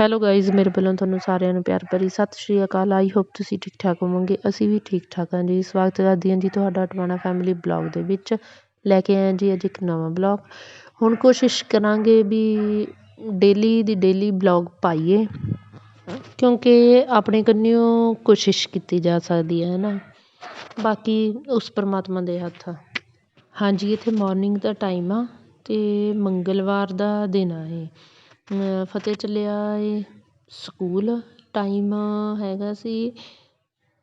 Hello guys ਮੇਰੇ ਵੱਲੋਂ ਤੁਹਾਨੂੰ ਸਾਰਿਆਂ ਨੂੰ ਪਿਆਰ ਭਰੀ ਸਤਿ ਸ਼੍ਰੀ ਅਕਾਲ। ਆਈ ਹੋਪ ਤੁਸੀਂ ਠੀਕ ਠਾਕ ਹੋਵੋਗੇ। ਅਸੀਂ ਵੀ ਠੀਕ ਠਾਕ ਹਾਂ ਜੀ। ਸਵਾਗਤ ਕਰਦੀ ਹਾਂ ਜੀ ਤੁਹਾਡਾ ਟਵਾਣਾ ਫੈਮਿਲੀ ਬਲੌਗ ਦੇ ਵਿੱਚ। ਲੈ ਕੇ ਆਏ ਜੀ ਅੱਜ ਇੱਕ ਨਵਾਂ ਬਲੌਗ ਹੁਣ ਕੋਸ਼ਿਸ਼ ਕਰਾਂਗੇ ਵੀ ਡੇਲੀ ਦੀ ਡੇਲੀ ਬਲੌਗ ਪਾਈਏ। ਕਿਉਂਕਿ ਆਪਣੇ ਕੰਨਿਓ ਕੋਸ਼ਿਸ਼ ਕੀਤੀ ਜਾ ਸਕਦੀ ਹੈ ਨਾ ਬਾਕੀ ਉਸ ਪਰਮਾਤਮਾ ਦੇ ਹੱਥ ਆ। ਹਾਂਜੀ, ਇੱਥੇ ਮਾਰਨਿੰਗ ਦਾ ਟਾਈਮ ਆ ਤੇ ਮੰਗਲਵਾਰ ਦਾ ਦਿਨ ਆ ਇਹ। ਫਤਿਹ ਚੱਲਿਆ ਏ। ਸਕੂਲ ਟਾਈਮ ਹੈਗਾ ਸੀ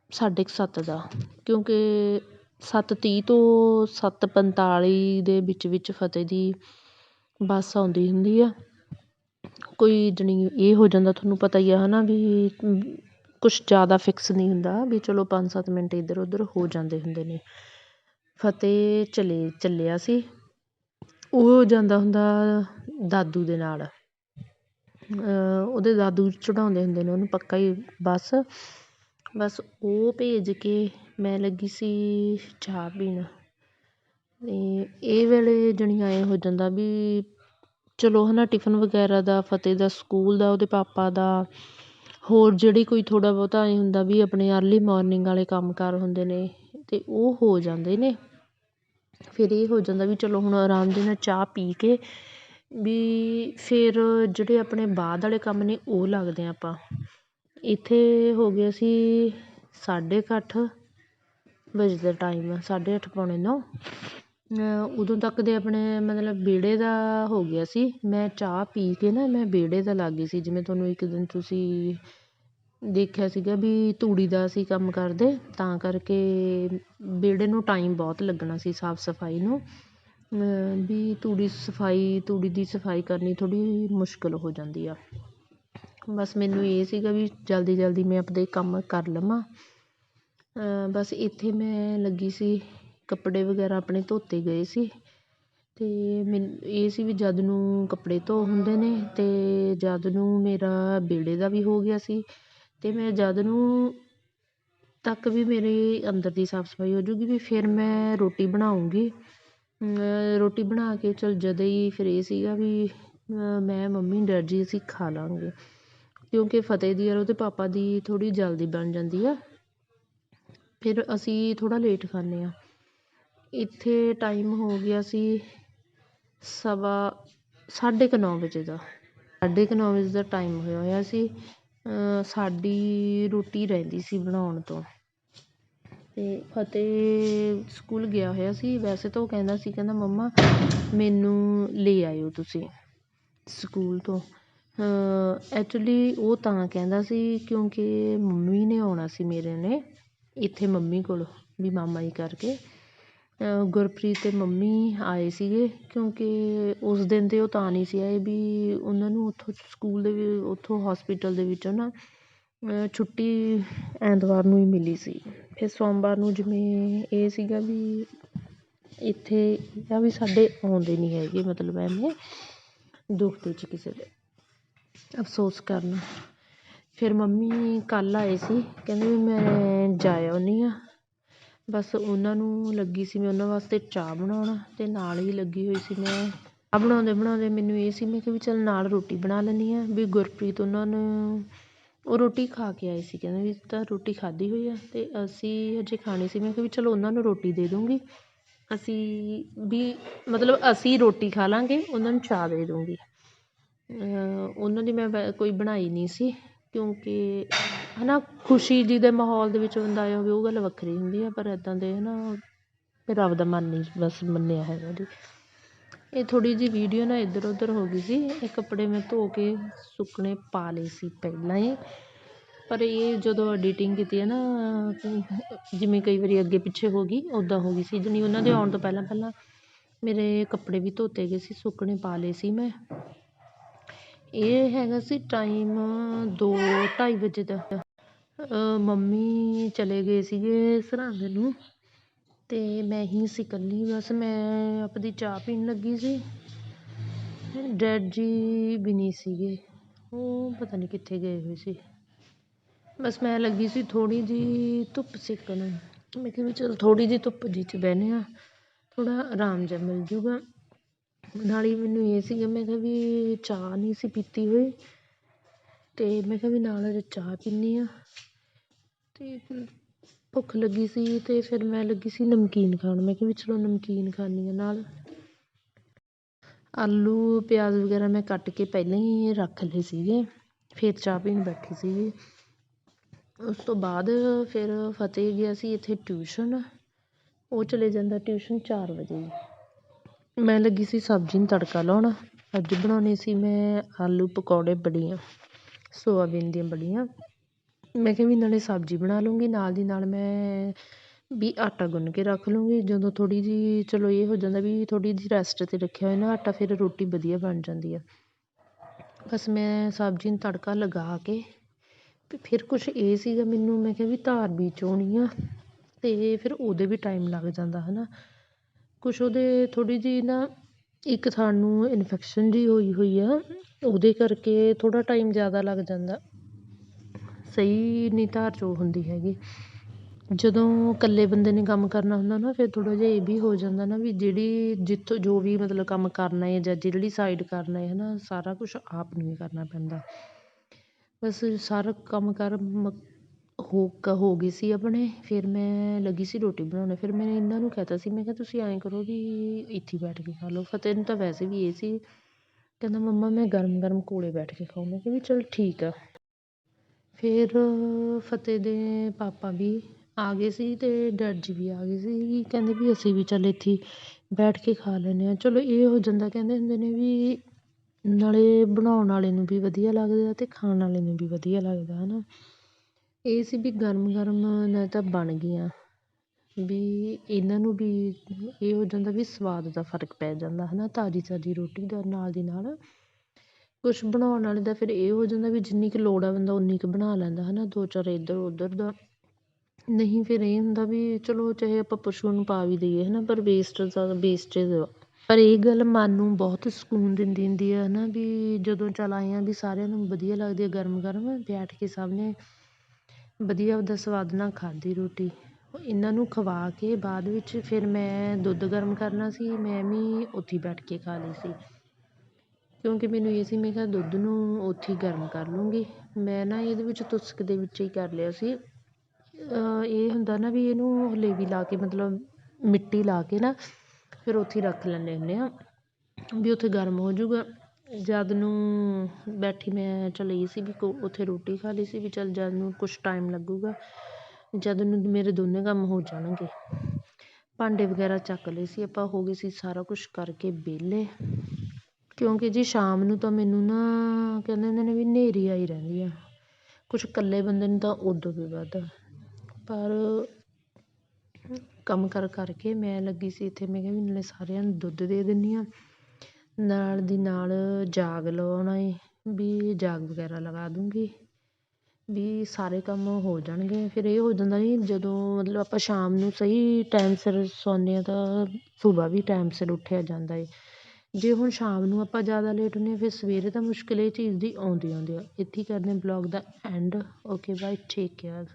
ਸਾਢੇ ਕੁ ਸੱਤ ਦਾ। ਕਿਉਂਕਿ ਸੱਤ ਤੀਹ ਤੋਂ ਸੱਤ ਪੰਤਾਲੀ ਦੇ ਵਿੱਚ ਵਿੱਚ ਫਤਿਹ ਦੀ ਬੱਸ ਆਉਂਦੀ ਹੁੰਦੀ ਆ। ਕੋਈ ਜਾਣੀ ਇਹ ਹੋ ਜਾਂਦਾ ਤੁਹਾਨੂੰ ਪਤਾ ਹੀ ਆ ਹੈ ਨਾ ਵੀ ਕੁਛ ਜ਼ਿਆਦਾ ਫਿਕਸ ਨਹੀਂ ਹੁੰਦਾ ਵੀ ਚਲੋ ਪੰਜ ਸੱਤ ਮਿੰਟ ਇੱਧਰ ਉੱਧਰ ਹੋ ਜਾਂਦੇ ਹੁੰਦੇ ਨੇ। ਫਤਿਹ ਚਲੇ ਚੱਲਿਆ ਸੀ। ਉਹ ਜਾਂਦਾ ਹੁੰਦਾ ਦਾਦੂ ਦੇ ਨਾਲ। ਉਹਦੇ ਦਾਦੂ ਚੜ੍ਹਾਉਂਦੇ ਹੁੰਦੇ ਨੇ, ਉਹਨੂੰ ਪੱਕਾ ਹੀ ਬਸ। ਬਸ ਉਹ ਭੇਜ ਕੇ ਮੈਂ ਲੱਗੀ ਸੀ ਚਾਹ ਪੀਣ। ਅਤੇ ਇਹ ਵੇਲੇ ਜਾਣੀ ਐਂ ਹੋ ਜਾਂਦਾ ਵੀ ਚਲੋ ਹੈ ਨਾ ਟਿਫਨ ਵਗੈਰਾ ਦਾ, ਫਤਿਹ ਦਾ, ਸਕੂਲ ਦਾ, ਉਹਦੇ ਪਾਪਾ ਦਾ। ਹੋਰ ਜਿਹੜੀ ਕੋਈ ਥੋੜ੍ਹਾ ਬਹੁਤਾ ਐਂ ਹੁੰਦਾ ਵੀ ਆਪਣੇ ਅਰਲੀ ਮੋਰਨਿੰਗ ਵਾਲੇ ਕੰਮ ਕਾਰ ਹੁੰਦੇ ਨੇ ਅਤੇ ਉਹ ਹੋ ਜਾਂਦੇ ਨੇ। ਫਿਰ ਇਹ ਹੋ ਜਾਂਦਾ ਵੀ ਚਲੋ ਹੁਣ ਆਰਾਮ ਦੇ ਨਾਲ ਚਾਹ ਪੀ ਕੇ ਵੀ ਫਿਰ ਜਿਹੜੇ ਆਪਣੇ ਬਾਅਦ ਵਾਲੇ ਕੰਮ ਨੇ, ਉਹ ਲੱਗਦੇ ਹਾਂ ਆਪਾਂ। ਇੱਥੇ ਹੋ ਗਿਆ ਸੀ ਸਾਢੇ ਕੁ ਅੱਠ ਵਜੇ ਦਾ ਟਾਈਮ ਸਾਢੇ ਅੱਠ ਪੌਣੇ ਨੌ। ਉਦੋਂ ਤੱਕ ਦੇ ਆਪਣੇ ਮਤਲਬ ਵਿਹੜੇ ਦਾ ਹੋ ਗਿਆ ਸੀ। ਮੈਂ ਚਾਹ ਪੀ ਕੇ ਨਾ ਮੈਂ ਵਿਹੜੇ ਦਾ ਲੱਗ ਗਈ ਸੀ। ਜਿਵੇਂ ਤੁਹਾਨੂੰ ਇੱਕ ਦਿਨ ਤੁਸੀਂ ਦੇਖਿਆ ਸੀਗਾ ਵੀ ਤੂੜੀ ਦਾ ਅਸੀਂ ਕੰਮ ਕਰਦੇ, ਤਾਂ ਕਰਕੇ ਵਿਹੜੇ ਨੂੰ ਟਾਈਮ ਬਹੁਤ ਲੱਗਣਾ ਸੀ, ਸਾਫ਼ ਸਫ਼ਾਈ ਨੂੰ। ਵੀ ਤੂੜੀ ਸਫ਼ਾਈ, ਤੂੜੀ ਦੀ ਸਫ਼ਾਈ ਕਰਨੀ ਥੋੜ੍ਹੀ ਮੁਸ਼ਕਿਲ ਹੋ ਜਾਂਦੀ ਆ। ਬਸ ਮੈਨੂੰ ਇਹ ਸੀਗਾ ਵੀ ਜਲਦੀ ਜਲਦੀ ਮੈਂ ਆਪਦੇ ਕੰਮ ਕਰ ਲਵਾਂ। ਬਸ ਇੱਥੇ ਮੈਂ ਲੱਗੀ ਸੀ, ਕੱਪੜੇ ਵਗੈਰਾ ਆਪਣੇ ਧੋਤੇ ਗਏ ਸੀ। ਅਤੇ ਮੈਨੂੰ, ਇਹ ਸੀ ਵੀ ਜਦ ਨੂੰ ਕੱਪੜੇ ਧੋ ਹੁੰਦੇ ਨੇ ਅਤੇ ਜਦ ਨੂੰ ਮੇਰਾ ਵਿਹੜੇ ਦਾ ਵੀ ਹੋ ਗਿਆ ਸੀ। ਅਤੇ ਮੈਂ ਜਦ ਨੂੰ ਤੱਕ ਵੀ ਮੇਰੇ ਅੰਦਰ ਦੀ ਸਾਫ਼ ਸਫ਼ਾਈ ਹੋ ਜੂਗੀ, ਵੀ ਫਿਰ ਮੈਂ ਰੋਟੀ ਬਣਾਊਂਗੀ ਰੋਟੀ ਬਣਾ ਕੇ ਚੱਲ ਜਦੋਂ ਹੀ ਫਿਰ ਇਹ ਸੀਗਾ ਵੀ ਮੈਂ ਮੰਮੀ ਡੈਡ ਜੀ ਅਸੀਂ ਖਾ ਲਾਂਗੇ। ਕਿਉਂਕਿ ਫਤਿਹ ਦੀ ਔਰ ਉਹਦੇ ਪਾਪਾ ਦੀ ਥੋੜ੍ਹੀ ਜਲਦੀ ਬਣ ਜਾਂਦੀ ਆ। ਫਿਰ ਅਸੀਂ ਥੋੜ੍ਹਾ ਲੇਟ ਖਾਂਦੇ ਹਾਂ। ਇੱਥੇ ਟਾਈਮ ਹੋ ਗਿਆ ਸੀ ਸਵਾ ਸਾਢੇ ਕੁ ਨੌ ਵਜੇ ਦਾ। ਸਾਢੇ ਕੁ ਨੌ ਵਜੇ ਦਾ ਟਾਈਮ ਹੋਇਆ ਹੋਇਆ ਸੀ। ਸਾਡੀ ਰੋਟੀ ਰਹਿੰਦੀ ਸੀ ਬਣਾਉਣ ਤੋਂ। ਅਤੇ ਫਤਿਹ ਸਕੂਲ ਗਿਆ ਹੋਇਆ ਸੀ। ਵੈਸੇ ਤਾਂ ਉਹ ਕਹਿੰਦਾ ਸੀ, ਕਹਿੰਦਾ, ਮੰਮਾ, ਮੈਨੂੰ ਲੈ ਆਇਓ ਤੁਸੀਂ ਸਕੂਲ ਤੋਂ। ਐਕਚੁਲੀ ਉਹ ਤਾਂ ਕਹਿੰਦਾ ਸੀ, ਕਿਉਂਕਿ ਮੰਮੀ ਨੇ ਆਉਣਾ ਸੀ ਮੇਰੇ ਨੇ ਇੱਥੇ ਮੰਮੀ ਕੋਲ, ਵੀ ਮਾਮਾ ਜੀ ਕਰਕੇ। ਗੁਰਪ੍ਰੀਤ ਅਤੇ ਮੰਮੀ ਆਏ ਸੀਗੇ, ਕਿਉਂਕਿ ਉਸ ਦਿਨ ਤਾਂ ਉਹ ਤਾਂ ਨਹੀਂ ਸੀ ਆਏ ਵੀ ਉਹਨਾਂ ਨੂੰ ਉੱਥੋਂ ਸਕੂਲ ਦੇ ਉੱਥੋਂ ਹੋਸਪਿਟਲ ਦੇ ਵਿੱਚੋਂ ਨਾ ਛੁੱਟੀ ਐਤਵਾਰ ਨੂੰ ਹੀ ਮਿਲੀ ਸੀ। ਫਿਰ ਸੋਮਵਾਰ ਨੂੰ ਜਿਵੇਂ ਇਹ ਸੀਗਾ ਵੀ ਇੱਥੇ ਆ ਵੀ ਸਾਡੇ ਆਉਂਦੇ ਨਹੀਂ ਹੈਗੇ, ਮਤਲਬ ਐਵੇਂ ਦੁੱਖ ਦੇ 'ਚ ਕਿਸੇ ਦੇ, ਅਫਸੋਸ ਕਰਨ। ਫਿਰ ਮੰਮੀ ਕੱਲ੍ਹ ਆਏ ਸੀ, ਕਹਿੰਦੇ ਵੀ ਮੈਂ ਜਾ ਆਉਂਦੀ ਹਾਂ ਬਸ ਉਹਨਾਂ ਨੂੰ ਲੱਗੀ ਸੀ ਮੈਂ ਉਹਨਾਂ ਵਾਸਤੇ ਚਾਹ ਬਣਾਉਣਾ ਅਤੇ ਨਾਲ ਹੀ ਲੱਗੀ ਹੋਈ ਸੀ ਮੈਂ। ਚਾਹ ਬਣਾਉਂਦੇ ਬਣਾਉਂਦੇ ਮੈਨੂੰ ਇਹ ਸੀ, ਮੈਂ ਕਿਹਾ ਵੀ ਚੱਲ ਨਾਲ ਰੋਟੀ ਬਣਾ ਲੈਂਦੀ ਹਾਂ, ਵੀ ਗੁਰਪ੍ਰੀਤ ਉਹਨਾਂ ਨੂੰ ਉਹ ਰੋਟੀ ਖਾ ਕੇ ਆਏ ਸੀ, ਕਹਿੰਦੇ ਵੀ ਤਾਂ ਰੋਟੀ ਖਾਧੀ ਹੋਈ ਆ ਅਤੇ ਅਸੀਂ ਹਜੇ ਖਾਣੀ ਸੀ। ਮੈਂ ਕਿਹਾ ਵੀ ਚਲੋ ਉਹਨਾਂ ਨੂੰ ਰੋਟੀ ਦੇ ਦੂੰਗੀ। ਅਸੀਂ ਵੀ ਮਤਲਬ ਅਸੀਂ ਰੋਟੀ ਖਾ ਲਾਂਗੇ, ਉਹਨਾਂ ਨੂੰ ਚਾਹ ਦੇ ਦੂੰਗੀ। ਉਹਨਾਂ ਦੀ ਮੈਂ ਕੋਈ ਬਣਾਈ ਨਹੀਂ ਸੀ, ਕਿਉਂਕਿ ਹੈ ਨਾ ਖੁਸ਼ੀ ਜੀ ਦੇ ਮਾਹੌਲ ਦੇ ਵਿੱਚ ਬੰਦਾ ਆਇਆ ਹੋਵੇ, ਉਹ ਗੱਲ ਵੱਖਰੀ ਹੁੰਦੀ ਆ, ਪਰ ਇੱਦਾਂ ਦੇ ਹੈ ਨਾ ਰੱਬ ਦਾ ਮਨ ਨਹੀਂ ਬਸ ਮੰਨਿਆ ਹੈਗਾ ਜੀ। ਇਹ ਥੋੜ੍ਹੀ ਜਿਹੀ ਵੀਡੀਓ ਨਾ ਇੱਧਰ ਉੱਧਰ ਹੋ ਗਈ ਸੀ। ਇਹ ਕੱਪੜੇ ਮੈਂ ਧੋ ਕੇ ਸੁੱਕਣੇ ਪਾ ਲਏ ਸੀ ਪਹਿਲਾਂ ਹੀ। ਪਰ ਇਹ ਜਦੋਂ ਐਡੀਟਿੰਗ ਕੀਤੀ ਹੈ ਨਾ, ਜਿਵੇਂ ਕਈ ਵਾਰੀ ਅੱਗੇ ਪਿੱਛੇ ਹੋ ਗਈ ਉੱਦਾਂ ਹੋ ਗਈ ਸੀ। ਜਾਣੀ ਉਹਨਾਂ ਦੇ ਆਉਣ ਤੋਂ ਪਹਿਲਾਂ ਪਹਿਲਾਂ ਮੇਰੇ ਕੱਪੜੇ ਵੀ ਧੋਤੇ ਗਏ ਸੀ, ਸੁੱਕਣੇ ਪਾ ਲਏ ਸੀ ਮੈਂ। ਇਹ ਹੈਗਾ ਸੀ ਟਾਈਮ ਦੋ ਢਾਈ ਵਜੇ ਦਾ। ਮੰਮੀ ਚਲੇ ਗਏ ਸੀਗੇ ਸਰਹੰਦ ਨੂੰ। ਅਤੇ ਮੈਂ ਹੀ ਸੀ ਇਕੱਲੀ, ਬਸ ਮੈਂ ਆਪਣੀ ਚਾਹ ਪੀਣ ਲੱਗੀ ਸੀ। ਡੈਡ ਜੀ ਵੀ ਨਹੀਂ ਸੀਗੇ। ਉਹ ਪਤਾ ਨਹੀਂ ਕਿੱਥੇ ਗਏ ਹੋਏ ਸੀ। ਬਸ ਮੈਂ ਲੱਗੀ ਸੀ ਥੋੜ੍ਹੀ ਜਿਹੀ ਧੁੱਪ ਸੇਕਣ। ਮੈਂ ਕਿਹਾ ਵੀ ਚਲ ਥੋੜ੍ਹੀ ਜਿਹੀ ਧੁੱਪ ਜਿਹੀ 'ਚ ਬਹਿੰਦੇ ਹਾਂ ਥੋੜ੍ਹਾ ਆਰਾਮ ਜਿਹਾ ਮਿਲ ਜੂਗਾ। ਨਾਲ ਹੀ ਮੈਨੂੰ ਇਹ ਸੀਗਾ, ਮੈਂ ਕਿਹਾ ਵੀ ਚਾਹ ਨਹੀਂ ਸੀ ਪੀਤੀ ਹੋਈ। ਅਤੇ ਮੈਂ ਕਿਹਾ ਵੀ ਨਾਲ ਚਾਹ ਪੀਂਦੀ ਹਾਂ। ਅਤੇ ਭੁੱਖ ਲੱਗੀ ਸੀ ਅਤੇ ਫਿਰ ਮੈਂ ਲੱਗੀ ਸੀ ਨਮਕੀਨ ਖਾਣ। ਮੈਂ ਕਿਹਾ ਵੀ ਚਲੋ ਨਮਕੀਨ ਖਾਂਦੀ ਹਾਂ ਨਾਲ। ਆਲੂ, ਪਿਆਜ਼ ਵਗੈਰਾ ਮੈਂ ਕੱਟ ਕੇ ਪਹਿਲਾਂ ਹੀ ਰੱਖ ਲਏ ਸੀਗੇ। ਫਿਰ ਚਾਹ ਪੀਣ ਬੈਠੀ ਸੀਗੀ। ਉਸ ਤੋਂ ਬਾਅਦ ਫਿਰ ਫਤਿਹ ਗਿਆ ਸੀ ਇੱਥੇ ਟਿਊਸ਼ਨ। ਉਹ ਚਲੇ ਜਾਂਦਾ ਟਿਊਸ਼ਨ ਚਾਰ ਵਜੇ। ਮੈਂ ਲੱਗੀ ਸੀ ਸਬਜ਼ੀ ਨੂੰ ਤੜਕਾ ਲਾਉਣ। ਅੱਜ ਬਣਾਉਣੀ ਸੀ ਮੈਂ ਆਲੂ ਪਕੌੜੇ ਬੜੀਆਂ, ਸੋਆਬੀਨ ਦੀਆਂ ਬੜੀਆਂ। ਮੈਂ ਕਿਹਾ ਵੀ ਨਾਲੇ ਸਬਜ਼ੀ ਬਣਾ ਲੂੰਗੀ ਨਾਲ ਦੀ ਨਾਲ ਮੈਂ ਵੀ ਆਟਾ ਗੁੰਨ ਕੇ ਰੱਖ ਲੂੰਗੀ ਜਦੋਂ ਥੋੜ੍ਹੀ ਜਿਹੀ, ਚਲੋ ਇਹ ਹੋ ਜਾਂਦਾ ਵੀ ਥੋੜ੍ਹੀ ਜਿਹੀ ਰੈਸਟ 'ਤੇ ਰੱਖਿਆ ਹੋਇਆ ਨਾ ਆਟਾ, ਫਿਰ ਰੋਟੀ ਵਧੀਆ ਬਣ ਜਾਂਦੀ ਆ। ਬਸ ਮੈਂ ਸਬਜ਼ੀ ਨੂੰ ਤੜਕਾ ਲਗਾ ਕੇ ਅਤੇ ਫਿਰ ਕੁਛ ਇਹ ਸੀਗਾ ਮੈਨੂੰ, ਮੈਂ ਕਿਹਾ ਵੀ ਧਾਰ ਵੀ ਚੋਣੀ ਆ ਅਤੇ ਫਿਰ ਉਹਦੇ ਵੀ ਟਾਈਮ ਲੱਗ ਜਾਂਦਾ ਹੈ ਨਾ ਕੁਛ ਉਹਦੇ ਥੋੜ੍ਹੀ ਜਿਹੀ ਨਾ ਇੱਕ ਥਾਂ ਨੂੰ ਇਨਫੈਕਸ਼ਨ ਜਿਹੀ ਹੋਈ ਹੋਈ ਆ, ਉਹਦੇ ਕਰਕੇ ਥੋੜ੍ਹਾ ਟਾਈਮ ਜ਼ਿਆਦਾ ਲੱਗ ਜਾਂਦਾ। ਸਹੀ ਨਹੀਂ ਧਾਰ ਚੋ ਹੁੰਦੀ ਹੈਗੀ। ਜਦੋਂ ਇਕੱਲੇ ਬੰਦੇ ਨੇ ਕੰਮ ਕਰਨਾ ਹੁੰਦਾ ਨਾ, ਫਿਰ ਥੋੜ੍ਹਾ ਜਿਹਾ ਇਹ ਵੀ ਹੋ ਜਾਂਦਾ ਨਾ ਵੀ ਜਿਹੜੀ ਜਿੱਥੋਂ ਜੋ ਵੀ ਮਤਲਬ ਕੰਮ ਕਰਨਾ ਹੈ ਜਾਂ ਜਿਹੜੀ ਸਾਈਡ ਕਰਨਾ ਹੈ ਨਾ, ਸਾਰਾ ਕੁਛ ਆਪ ਨੂੰ ਹੀ ਕਰਨਾ ਪੈਂਦਾ। ਬਸ ਸਾਰਾ ਕੰਮ ਕਾਰ ਮ ਹੋ ਕ ਹੋ ਗਈ ਸੀ ਆਪਣੇ, ਫਿਰ ਮੈਂ ਲੱਗੀ ਸੀ ਰੋਟੀ ਬਣਾਉਣ, ਫਿਰ ਮੈਂ ਇਹਨਾਂ ਨੂੰ ਕਹਿਤਾ ਸੀ, ਮੈਂ ਕਿਹਾ ਤੁਸੀਂ ਐਂ ਕਰੋ ਵੀ ਇੱਥੇ ਬੈਠ ਕੇ ਖਾ ਲਓ। ਫਤਿਹ ਨੂੰ ਤਾਂ ਵੈਸੇ ਵੀ ਇਹ ਸੀ, ਕਹਿੰਦਾ ਮੰਮਾ ਮੈਂ ਗਰਮ ਗਰਮ ਕੋਲੇ ਬੈਠ ਕੇ ਖਾਊਂ। ਮੈਂ ਕਿਹਾ ਵੀ ਚਲ ਠੀਕ ਆ। ਫਿਰ ਫਤਿਹ ਦੇ ਪਾਪਾ ਵੀ ਆ ਗਏ ਸੀ ਅਤੇ ਡੈਡ ਜੀ ਵੀ ਆ ਗਏ ਸੀ। ਕਹਿੰਦੇ ਵੀ ਅਸੀਂ ਵੀ ਚੱਲ ਇੱਥੇ ਬੈਠ ਕੇ ਖਾ ਲੈਂਦੇ ਹਾਂ। ਚਲੋ ਇਹ ਹੋ ਜਾਂਦਾ, ਕਹਿੰਦੇ ਹੁੰਦੇ ਨੇ ਵੀ ਨਾਲੇ ਬਣਾਉਣ ਵਾਲੇ ਨੂੰ ਵੀ ਵਧੀਆ ਲੱਗਦਾ ਅਤੇ ਖਾਣ ਵਾਲੇ ਨੂੰ ਵੀ ਵਧੀਆ ਲੱਗਦਾ ਹੈ ਨਾ ਇਹ ਸੀ ਵੀ ਗਰਮ ਗਰਮ ਨਾਲ ਤਾਂ ਬਣ ਗਈਆਂ। ਵੀ ਇਹਨਾਂ ਨੂੰ ਵੀ ਇਹ ਹੋ ਜਾਂਦਾ ਵੀ ਸਵਾਦ ਦਾ ਫ਼ਰਕ ਪੈ ਜਾਂਦਾ ਹੈ ਨਾ ਤਾਜ਼ੀ ਤਾਜ਼ੀ ਰੋਟੀ ਦਾ ਨਾਲ ਦੀ ਨਾਲ ਕੁਛ ਬਣਾਉਣ ਵਾਲੇ ਦਾ ਫਿਰ ਇਹ ਹੋ ਜਾਂਦਾ ਵੀ ਜਿੰਨੀ ਕੁ ਲੋੜ ਆ ਬੰਦਾ ਉਨੀ ਕੁ ਬਣਾ ਲੈਂਦਾ ਹੈ ਨਾ ਦੋ ਚਾਰ ਇੱਧਰ ਉੱਧਰ ਦਾ। ਨਹੀਂ ਫਿਰ ਇਹ ਹੁੰਦਾ ਵੀ ਚਲੋ ਚਾਹੇ ਆਪਾਂ ਪਸ਼ੂ ਨੂੰ ਪਾ ਵੀ ਦਈਏ ਹੈ ਨਾ ਪਰ ਵੇਸਟ ਜ਼ਿਆਦਾ ਵੇਸਟੇਜ ਪਰ ਇਹ ਗੱਲ ਮਨ ਨੂੰ ਬਹੁਤ ਸਕੂਨ ਦਿੰਦੀ ਹੁੰਦੀ ਆ ਹੈ ਨਾ ਵੀ ਜਦੋਂ ਚੱਲ ਆਏ ਹਾਂ ਵੀ ਸਾਰਿਆਂ ਨੂੰ ਵਧੀਆ ਲੱਗਦੀ ਆ ਗਰਮ ਗਰਮ ਬੈਠ ਕੇ ਸਭ ਨੇ ਵਧੀਆ ਉਹਦਾ ਸਵਾਦ ਨਾਲ ਖਾਧੀ ਰੋਟੀ। ਇਹਨਾਂ ਨੂੰ ਖਵਾ ਕੇ ਬਾਅਦ ਵਿੱਚ ਫਿਰ ਮੈਂ ਦੁੱਧ ਗਰਮ ਕਰਨਾ ਸੀ, ਮੈਂ ਵੀ ਉੱਥੇ ਬੈਠ ਕੇ ਖਾ ਲਈ ਸੀ। ਕਿਉਂਕਿ ਮੈਨੂੰ ਇਹ ਸੀ, ਮੈਂ ਕਿਹਾ ਦੁੱਧ ਨੂੰ ਉੱਥੇ ਗਰਮ ਕਰ ਲੂੰਗੀ। ਮੈਂ ਨਾ ਇਹਦੇ ਵਿੱਚ ਤੁਸਕ ਦੇ ਵਿੱਚ ਹੀ ਕਰ ਲਿਆ ਸੀ। ਇਹ ਹੁੰਦਾ ਨਾ ਵੀ ਇਹਨੂੰ ਹਲੇਵੀ ਲਾ ਕੇ, ਮਤਲਬ ਮਿੱਟੀ ਲਾ ਕੇ ਨਾ, ਫਿਰ ਉੱਥੇ ਹੀ ਰੱਖ ਲੈਂਦੇ ਹੁੰਦੇ ਹਾਂ ਵੀ ਉੱਥੇ ਗਰਮ ਹੋ ਜਾਊਗਾ। ਜਦ ਨੂੰ ਬੈਠੀ ਮੈਂ ਚੱਲ ਇਹ ਸੀ ਵੀ ਉੱਥੇ ਰੋਟੀ ਖਾ ਲਈ ਸੀ ਵੀ ਚੱਲ ਜਦ ਨੂੰ ਕੁਛ ਟਾਈਮ ਲੱਗੂਗਾ, ਜਦ ਨੂੰ ਮੇਰੇ ਦੋਨੇ ਕੰਮ ਹੋ ਜਾਣਗੇ। ਭਾਂਡੇ ਵਗੈਰਾ ਚੱਕ ਲਏ ਸੀ, ਆਪਾਂ ਹੋ ਗਏ ਸੀ ਸਾਰਾ ਕੁਛ ਕਰਕੇ ਵਿਹਲੇ। ਕਿਉਂਕਿ ਜੀ ਸ਼ਾਮ ਨੂੰ ਤਾਂ ਮੈਨੂੰ ਨਾ ਕਹਿੰਦੇ ਹੁੰਦੇ ਨੇ ਵੀ ਹਨੇਰੀ ਆਈ ਰਹਿੰਦੀ ਆ। ਕੁਛ ਇਕੱਲੇ ਬੰਦੇ ਨੂੰ ਤਾਂ ਉਦੋਂ ਵੀ ਵੱਧ। ਪਰ ਕੰਮ ਕਰ ਕਰਕੇ ਮੈਂ ਲੱਗੀ ਸੀ ਇੱਥੇ, ਮੈਂ ਕਿਹਾ ਵੀ ਨਾਲੇ ਸਾਰਿਆਂ ਨੂੰ ਦੁੱਧ ਦੇ ਦਿੰਦੀ ਹਾਂ ਨਾਲ ਦੀ ਨਾਲ ਜਾਗ ਲਵਾਉਣਾ ਏ, ਵੀ ਜਾਗ ਵਗੈਰਾ ਲਗਾ ਦੂੰਗੀ। ਵੀ ਸਾਰੇ ਕੰਮ ਹੋ ਜਾਣਗੇ। ਫਿਰ ਇਹ ਹੋ ਜਾਂਦਾ ਜੀ ਜਦੋਂ ਮਤਲਬ ਆਪਾਂ ਸ਼ਾਮ ਨੂੰ ਸਹੀ ਟਾਈਮ ਸਿਰ ਸੌਂਦੇ ਹਾਂ ਤਾਂ ਸੁਬਾਹ ਵੀ ਟਾਈਮ ਸਿਰ ਉੱਠਿਆ ਜਾਂਦਾ ਏ। ਜੇ ਹੁਣ ਸ਼ਾਮ ਨੂੰ ਆਪਾਂ ਜ਼ਿਆਦਾ ਲੇਟ ਹੁੰਦੇ ਹਾਂ, ਫਿਰ ਸਵੇਰੇ ਤਾਂ ਮੁਸ਼ਕਿਲ ਇਹ ਚੀਜ਼ ਦੀ ਆਉਂਦੀ ਆਉਂਦੀ ਆ। ਇੱਥੇ ਹੀ ਕਰਦੇ ਬਲੌਗ ਦਾ end okay bye take care